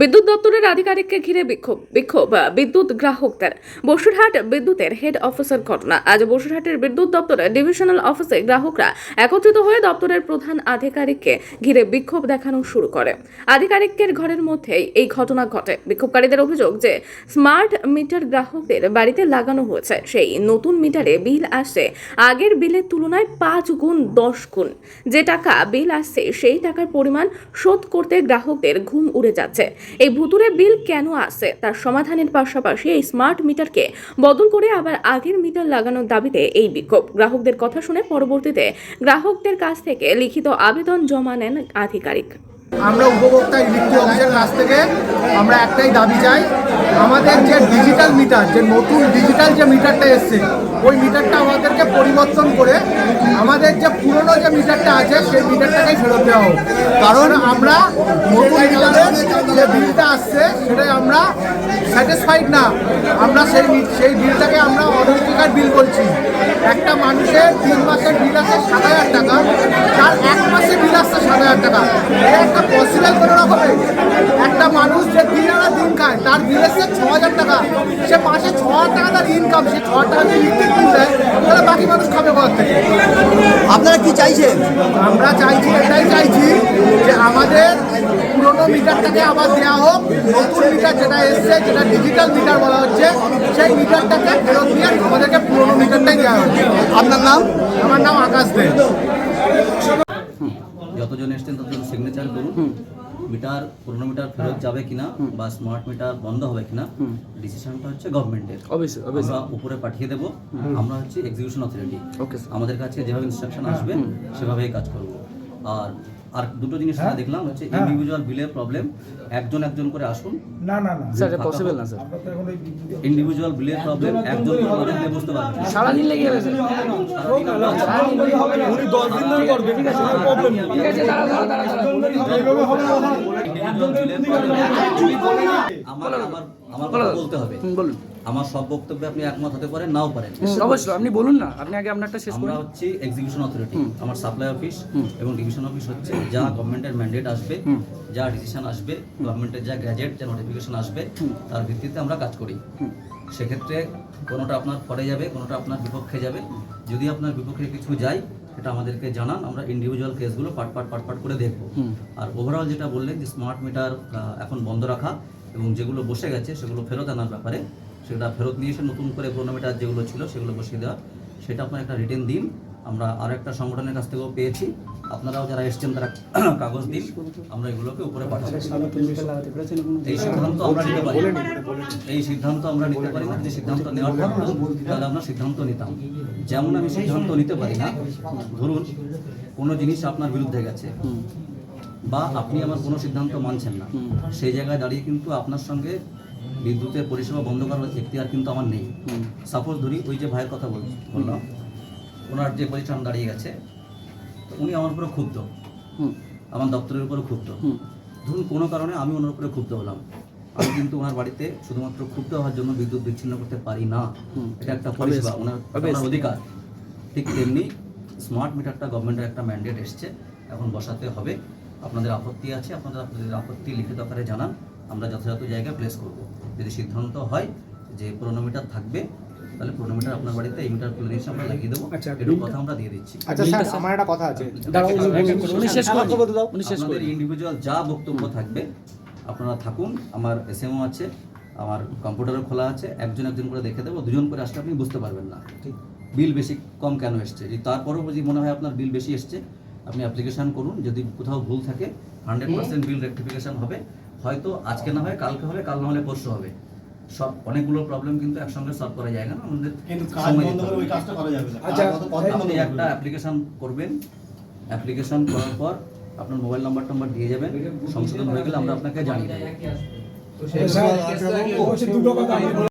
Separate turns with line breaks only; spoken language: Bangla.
বিদ্যুৎ দপ্তরের আধিকারিককে ঘিরে বিক্ষোভ বিক্ষোভ বিদ্যুৎ গ্রাহকদের। বসুরহাট বিদ্যুতের হেড অফিসার ঘটনা। আজ বসুরহাটের বিদ্যুৎ দপ্তরের ডিভিশনাল অফিসে গ্রাহকরা একত্রিত হয়ে দপ্তরের প্রধান আধিকারিককে ঘিরে বিক্ষোভ দেখানো শুরু করে। আধিকারিকের ঘরের মধ্যেই এই ঘটনা ঘটে। বিক্ষোভকারীদের অভিযোগ যে স্মার্ট মিটার গ্রাহকদের বাড়িতে লাগানো হয়েছে। সেই নতুন মিটারে বিল আসে আগের বিলের তুলনায় পাঁচ গুণ, দশ গুণ। যে টাকা বিল আসছে সেই টাকার পরিমাণ শোধ করতে গ্রাহকদের ঘুম উড়ে যাচ্ছে। এই ভুতুরে বিল কেন আসছে তার সমাধানের পাশাপাশি এই স্মার্ট মিটারকে বদল করে আবার আগের মিটার লাগানোর দাবিতে এই বিক্ষোভ। গ্রাহকদের কথা শুনে পরবর্তীতে গ্রাহকদের কাছ থেকে লিখিত আবেদন জমা নেন আধিকারিক।
আমরা উপভোক্তা ইলেকট্রিক অফিসের কাছ থেকে আমরা একটাই দাবি চাই, আমাদের যে ডিজিটাল মিটার যে নতুন ডিজিটাল যে মিটারটা এসছে ওই মিটারটা আমাদেরকে পরিবর্তন করে আমাদের যে পুরনো যে মিটারটা আছে, সেই মিটারটাকেই ফেরত দেওয়া হোক। কারণ আমরা নতুন মিটারের যে বিলটা আসছে, সেটাই আমরা স্যাটিসফাইড না। আমরা সেই সেই বিলটাকে আমরা অনৈতিকার বিল বলছি। একটা মানুষের তিন মাসের বিল আছে সাত হাজার টাকা, তার এক মাসের বিল আসছে সাত হাজার টাকা। এটা একটা পসিবল কোনো রকমে একটা মানুষ যে দিন আনা দিন খায় তার বিল এসছে ছ হাজার টাকা। সে মাসে ছ হাজার টাকা তার ইনকাম সে ছ হাজার টাকা যদি বিল দেয় তাহলে বাকি মানুষ খাবে কোথা থেকে?
আপনারা কি চাইছেন?
আমরা চাইছি এটাই চাইছি যে আমাদের পুরনো মিটারটাকে আবার দেওয়া হোক নতুন মিটার যেটা এসছে যেটা ডিজিটাল মিটার বলা হচ্ছে সেই মিটারটাকে ফেরত দিয়ে আমাদেরকে পুরনো মিটারটাই দেওয়া হোক।
আপনার নাম?
আমার নাম আকাশ দে।
যতজন এসছেন ততজন সিগনেচার করুন। মিটার পুরনো মিটার ফেরত যাবে কিনা বা স্মার্ট মিটার বন্ধ হবে কিনা ডিসিশনটা হচ্ছে গভর্নমেন্টের আমরা উপরে পাঠিয়ে দেবো আমরা হচ্ছে এক্সিকিউশন অথরিটি
ওকে
আমাদের কাছে যেভাবে ইনস্ট্রাকশন আসবে সেভাবেই কাজ করব। আর আর দুটো জিনিস আমরা দেখলাম হচ্ছে ইন্ডিভিজুয়াল বিলের প্রবলেম একজন একজন করে আসুন।
না না না।
স্যার পসিবল না স্যার
ইন্ডিভিজুয়াল বিলের প্রবলেম একজন করে বুঝতে পারবেন। না।
সারাদিন লেগে যাবে স্যার
উনি দশ দিন ধরে করবে। ঠিক আছে প্রবলেম
ঠিক আছে দাঁড়া দাঁড়া দাঁড়া
Individual বিলের problem আমার আমার আমার বলতে হবে।
বলুন।
আমার সব বক্তব্যে আপনি একমত হতে পারেন নাও পারেন।
অবশ্যই আপনি বলুন না আপনি আগে আপনারটা শেষ করুন।
আমরা হচ্ছে এক্সিকিউশন অথরিটি আমার সাপ্লাই অফিস এবং ডিভিশন অফিস হচ্ছে যা গভর্নমেন্টের ম্যান্ডেট আসবে যা ডিসিশন আসবে গভর্নমেন্টের যা গ্যাজেট যা নোটিফিকেশন আসবে তার ভিত্তিতে আমরা কাজ করি। সেক্ষেত্রে কোনোটা আপনার ফলে যাবে কোনোটা আপনার বিপক্ষে যাবে। যদি আপনার বিপক্ষে কিছু যায় সেটা আমাদেরকে জানান আমরা ইন্ডিভিজুয়াল কেসগুলো পাট পাট পাট পাট করে দেখব। আর ওভারঅল যেটা বললেন যে স্মার্ট মিটার এখন বন্ধ রাখা এবং যেগুলো বসে গেছে, সেগুলো ফেরত আনার ব্যাপারে সেটা ফেরত নিয়ে এসে নতুন করে পুরোনো যেগুলো ছিল, সেগুলো বসিয়ে দেওয়া। সেটা আপনার একটা রিটেন দিন আমরা আর একটা সংগঠনের কাছ থেকেও পেয়েছি। আপনারাও যারা এসছেন, তারা কাগজ দিন। আমরা এগুলোকে উপরে পাঠাবো। এই সিদ্ধান্ত আমরা নিতে পারি। এই সিদ্ধান্ত আমরা নিতে পারি না। যে সিদ্ধান্ত নেওয়ার থাকতো তাহলে আমরা সিদ্ধান্ত নিতাম। যেমন আমি সিদ্ধান্ত নিতে পারি না, ধরুন, কোনো জিনিস আপনার বিরুদ্ধে গেছে। বা আপনি আমার কোনো সিদ্ধান্ত মানছেন না। সেই জায়গায় দাঁড়িয়ে কিন্তু আপনার সঙ্গে বিদ্যুতের পরিষেবা বন্ধ করার এখতিয়ার কিন্তু আমার নেই। সাপোজ ধরি ওই যে ভাইয়ের কথা বল বললাম ওনার যে পজিশন দাঁড়িয়ে গেছে উনি আমার উপরে ক্ষুব্ধ।
হুম।
আমার দপ্তরের উপরে ক্ষুব্ধ। ধরুন কোনো কারণে আমি ওনার উপরে ক্ষুব্ধ হলাম। আমি কিন্তু ওনার বাড়িতে শুধুমাত্র ক্ষুব্ধ হওয়ার জন্য বিদ্যুৎ বিচ্ছিন্ন করতে পারি না। এটা একটা পরিষেবা ওনার ওনার অধিকার। ঠিক তেমনি স্মার্ট মিটারটা গভর্নমেন্টের একটা ম্যান্ডেট এসছে এখন বসাতে হবে। আপনাদের আপত্তি আছে আপনারা আপনাদের আপত্তি লিখিত আকারে জানান আমরা যথাযথ জায়গায় প্লেস করব। যদি সিদ্ধান্ত হয় যে পুরোনো মিটার থাকবে তাহলে পুরোনো মিটার আপনার বাড়িতে এই মিটার তুলে নিয়ে আমরা লাগিয়ে দেবো। এটুকু কথা আমরা দিয়ে দিচ্ছি।
আচ্ছা স্যার আমার একটা কথা আছে।
উনি শেষ
আপনাদের ইন্ডিভিজুয়াল যা বক্তব্য থাকবে আপনারা থাকুন আমার এসএমও আছে আমার কম্পিউটারও খোলা আছে একজন একজন করে দেখে দেবো দুজন করে আসলে আপনি বুঝতে পারবেন না। বিল বেশি কম কেন এসছে? যদি তারপরেও যদি মনে হয় আপনার বিল বেশি এসছে আপনি অ্যাপ্লিকেশন করুন যদি কোথাও ভুল থাকে হান্ড্রেড পার্সেন্ট বিল রেক্টিফিকেশন হবে। হয়তো আজকে না হয় কালকে হবে কাল না হলে পরশু হবে। সব অনেকগুলো প্রবলেম কিন্তু একসঙ্গে সলভ করা যায় না আমাদের
কিন্তু
সময় দিতে হবে।
ওই কাজটা করা যাবে না।
আচ্ছা,
আপনি একটা অ্যাপ্লিকেশন করবেন। অ্যাপ্লিকেশন করার পর আপনার মোবাইল নাম্বার টাম্বার দিয়ে যাবেন। সংশোধন হয়ে গেলে আমরা আপনাকে জানিয়ে দেবো।